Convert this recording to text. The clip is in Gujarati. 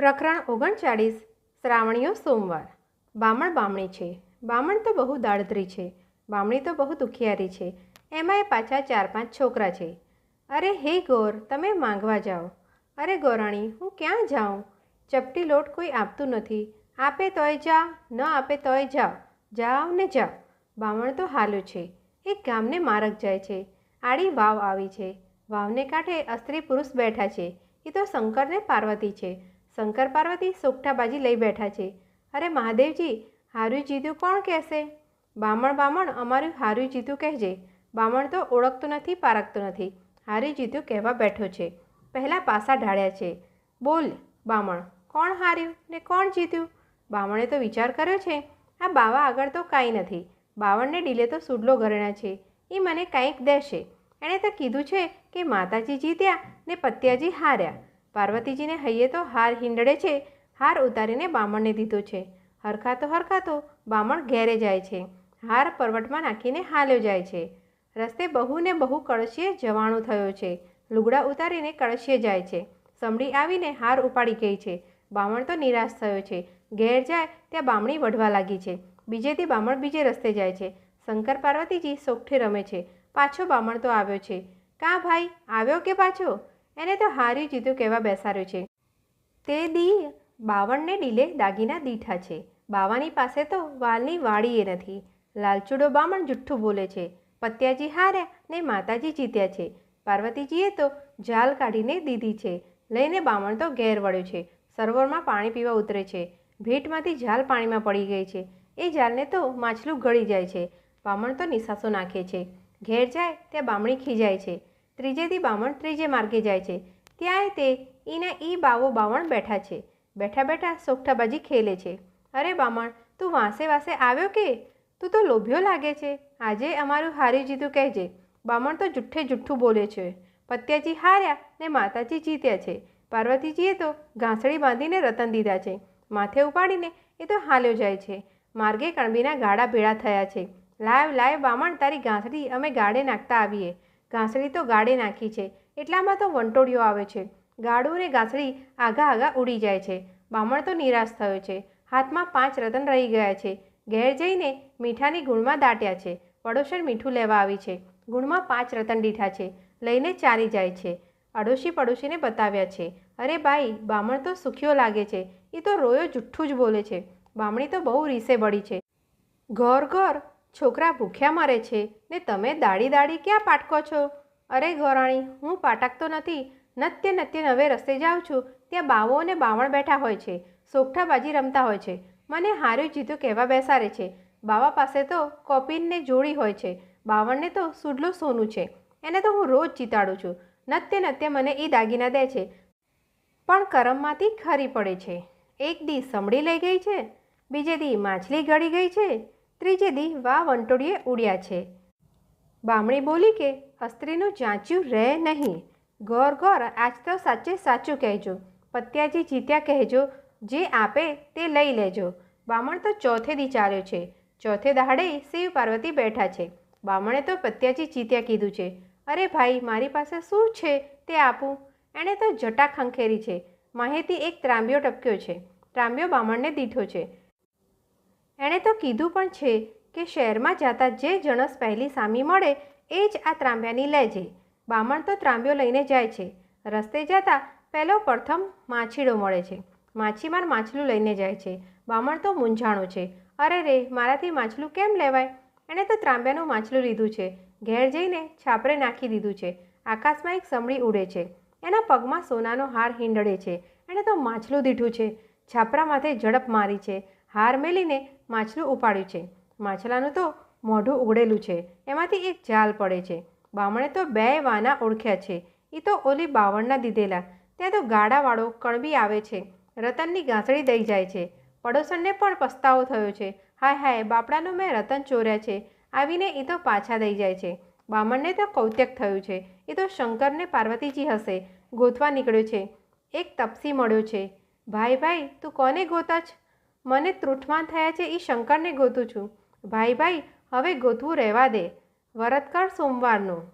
પ્રકરણ ઓગણચાળીસ શ્રાવણીઓ સોમવાર. બામણ બામણી છે. બામણ તો બહુ દાળધરી છે. બામણી તો બહુ દુખિયારી છે. એમાંય પાછા ચાર પાંચ છોકરા છે. અરે હે ગોર, તમે માંગવા જાઓ. અરે ગોરાણી, હું ક્યાં જાઉં? ચપટી લોટ કોઈ આપતું નથી. આપે તોય જા, ન આપે તોય જાઓ. જાઓ ને જાઓ. બામણ તો હાલું છે. એક ગામને મારક જાય છે. આડી વાવ આવી છે. વાવને કાંઠે અસ્ત્રી પુરુષ બેઠા છે. એ તો શંકરને પાર્વતી છે. શંકર પાર્વતી સોગઠાબાજી લઈ બેઠા છે. અરે મહાદેવજી, હારું જીત્યું કોણ કહેશે? બામણ બામણ, અમારું હારું જીતું કહેજે. બામણ તો ઓળખતું નથી, પારખતું નથી. હારું જીત્યું કહેવા બેઠો છે. પહેલાં પાસા ઢાળ્યા છે. બોલ, બામણ, કોણ હાર્યું ને કોણ જીત્યું બામણે તો વિચાર કર્યો છે, આ બાવા આગળ તો કાંઈ નથી. બાવણને ડીલે તો સુડલો ઘરેણા છે. એ મને કંઈક દેશે. એણે તો કીધું છે કે માતાજી જીત્યા ને પત્યાજી હાર્યા. પાર્વતીજીને હૈયે તો હાર હિંડળે છે, હાર ઉતારીને બામણને દીધો છે. હરખાતો હરખાતો બામણ ઘેરે જાય છે, હાર પરવટમાં નાખીને હાલ્યો જાય છે. રસ્તે બહુને બહુ કળશીએ જવાણું થયો છે, લુગડા ઉતારીને કળશીએ જાય છે. સમડી આવીને હાર ઉપાડી ગઈ છે, બામણ તો નિરાશ થયો છે. ઘેર જાય ત્યાં બામણી વઢવા લાગી છે, બીજેથી બામણ બીજે રસ્તે જાય છે. શંકર પાર્વતીજી સોગઠે રમે છે, પાછો બામણ તો આવ્યો છે. કાં ભાઈ, આવ્યો કે પાછો? એને તો હાર્યું જીતું કહેવા બેસાડ્યું છે. તે દી બાવણને ડીલે દાગીના દીઠા છે. બાવાની પાસે તો વાલની વાડીએ નથી. લાલચુડો બામણ જુઠ્ઠું બોલે છે. પત્યાજી હાર્યા ને માતાજી જીત્યા છે. પાર્વતીજીએ તો જાલ કાઢીને દીધી છે. લઈને બામણ તો ઘેર વળ્યો છે. સરોવરમાં પાણી પીવા ઉતરે છે. ભેટમાંથી જાલ પાણીમાં પડી ગઈ છે. એ જાલને તો માછલું ગળી જાય છે. બામણ તો નિશાસો નાખે છે. ઘેર જાય ત્યાં બામણી ખીજાય છે. ત્રીજેથી બામણ ત્રીજે માર્ગે જાય છે. ત્યાં તે એના ઈ બાવો બાવણ બેઠા છે. બેઠા બેઠા સોગઠાબાજી ખેલે છે. અરે બામણ, તું વાંસે વાંસે આવ્યો કે? તું તો લોભ્યો લાગે છે. આજે અમારું હારી જીતું કહેજે. બામણ તો જુઠ્ઠે જુઠ્ઠું બોલે છે. પત્યાજી હાર્યા ને માતાજી જીત્યા છે. પાર્વતીજીએ તો ઘાસડી બાંધીને રતન દીધા છે. માથે ઉપાડીને એ તો હાલ્યો જાય છે. માર્ગે કણબીના ગાડા ભેળા થયા છે. લાવ લાવ બામણ, તારી ઘાસડી અમે ગાડે નાખતા આવીએ. ઘાસડી તો ગાડે નાખી છે, એટલામાં તો વંટોળિયો આવે છે. ગાડું ને ઘાસડી આગા આગા ઉડી જાય છે. બામણ તો નિરાશ થયો છે. હાથમાં પાંચ રતન રહી ગયા છે. ઘેર જઈને મીઠાની ગુણમાં દાટ્યા છે. પડોશર મીઠું લેવા આવી છે. ગુણમાં પાંચ રતન દીઠા છે. લઈને ચાલી જાય છે. અડોશી પડોશીને બતાવ્યા છે. અરે બાઈ, બામણ તો સુખ્યો લાગે છે. એ તો રોયો જુઠ્ઠું જ બોલે છે. બામણી તો બહુ રીસે બળી છે. ઘર ઘર છોકરા ભૂખ્યા મરે છે ને તમે દાડી દાડી ક્યાં પાટકો છો? અરે ગોરાણી, હું પાટકતો નથી. નત્ય નત્ય નવે રસ્તે જાઉં છું. ત્યાં બાવો અને બાવણ બેઠા હોય છે. સોગઠાબાજી રમતા હોય છે. મને હાર્યું જીતું કહેવા બેસાડે છે. બાવા પાસે તો કોપીનને જોડી હોય છે. બાવણને તો સુડલું સોનું છે. એને તો હું રોજ જીતાડું છું. નત્ય નત્ય મને એ દાગીના દે છે. પણ કરમમાંથી ખરી પડે છે. એક દી સમડી લઈ ગઈ છે. બીજે દી માછલી ગળી ગઈ છે. ત્રીજે દી વા વંટોળીએ ઉડ્યા છે. બામણી બોલી કે, અસ્ત્રીનું ચાંચ્યું રહે નહીં. ગોર ગોર આજ તો સાચે સાચું કહેજો. પત્યાજી જીત્યા કહેજો. જે આપે તે લઈ લેજો. બામણ તો ચોથે દી ચાલ્યો છે. ચોથે દહાડે શિવ પાર્વતી બેઠા છે. બામણે તો પત્યાજી જીત્યા કીધું છે. અરે ભાઈ, મારી પાસે શું છે તે આપું? એણે તો જટા ખંખેરી છે. માહિતી એક ત્રાંબ્યો ટપક્યો છે. ત્રાંબ્યો બામણને દીઠો છે. એણે તો કીધું પણ છે કે શહેરમાં જતા જે જણસ પહેલી સામી મળે એ જ આ ત્રાંબ્યાની લેજે બામણ તો ત્રાંબ્યો લઈને જાય છે. રસ્તે જતા પહેલો પ્રથમ માછીડો મળે છે. માછીમાર માછલું લઈને જાય છે. બામણ તો મૂંઝાણું છે. અરે રે, મારાથી માછલું કેમ લેવાય? એણે તો ત્રાંબ્યાનું માછલું લીધું છે. ઘેર જઈને છાપરે નાખી દીધું છે. આકાશમાં એક સમડી ઉડે છે. એના પગમાં સોનાનો હાર હિંડળે છે. એણે તો માછલું દીઠું છે. છાપરા માથે ઝડપ મારી છે. હાર મેલીને માછલું ઉપાડ્યું છે. માછલાનું તો મોઢું ઉગડેલું છે. એમાંથી એક જાલ પડે છે. બામણે તો બે વાના ઓળખ્યા છે. એ તો ઓલી બાવળના દીધેલા. ત્યાં તો ગાડાવાળો કણબી આવે છે. રતનની ઘાસડી દઈ જાય છે. પડોશણને પણ પસ્તાવો થયો છે. હાય હાય, બાપડાનું મેં રતન ચોર્યા છે. આવીને એ તો પાછા દઈ જાય છે. બામણને તો કૌત્યક થયું છે. એ તો શંકરને પાર્વતીજી હશે. ગોતવા નીકળ્યો છે. એક તપસી મળ્યો છે. ભાઈ ભાઈ, તું કોને ગોતા જ મને ત્રુઠમાં થયા છે એ શંકરને ગોતું છું. ભાઈ ભાઈ, હવે ગોતવું રહેવા દે. વરત સોમવારનું.